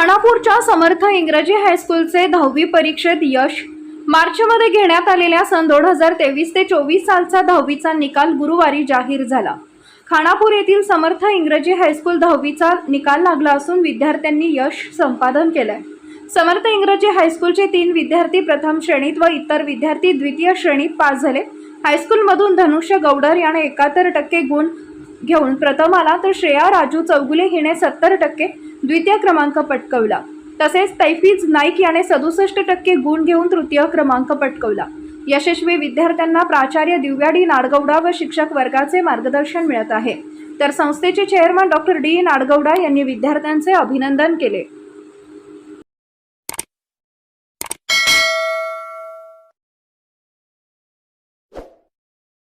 खानापूरच्या समर्थ इंग्रजी हायस्कूलचे दहावी परीक्षेत यश. मार्चमध्ये घेण्यात आलेल्या सन दोन हजार तेवीस ते चोवीस सालचा दहावीचा निकाल गुरुवारी जाहीर झाला. खानापूर येथील समर्थ इंग्रजी हायस्कूल दहावीचा निकाल लागला असून विद्यार्थ्यांनी यश संपादन केलंय. समर्थ इंग्रजी हायस्कूलचे तीन विद्यार्थी प्रथम श्रेणीत व इतर विद्यार्थी द्वितीय श्रेणीत पास झाले. हायस्कूलमधून धनुष्य गौडर याने एकाहत्तर टक्के गुण घेऊन प्रथम आला तर श्रेया राजू चौगुले हिने सत्तर टक्के द्वितीय क्रमांक पटकवला. तसेच तैफीज नाईक याने सदुसष्ट टक्के गुण घेऊन तृतीय क्रमांक पटकवला. यशस्वी विद्यार्थ्यांना प्राचार्य दिव्याडी नाडगौडा व शिक्षक वर्गाचे मार्गदर्शन मिळत आहे. तर संस्थेचे चेअरमन डॉक्टर डी नाडगौडा यांनी विद्यार्थ्यांचे अभिनंदन केले.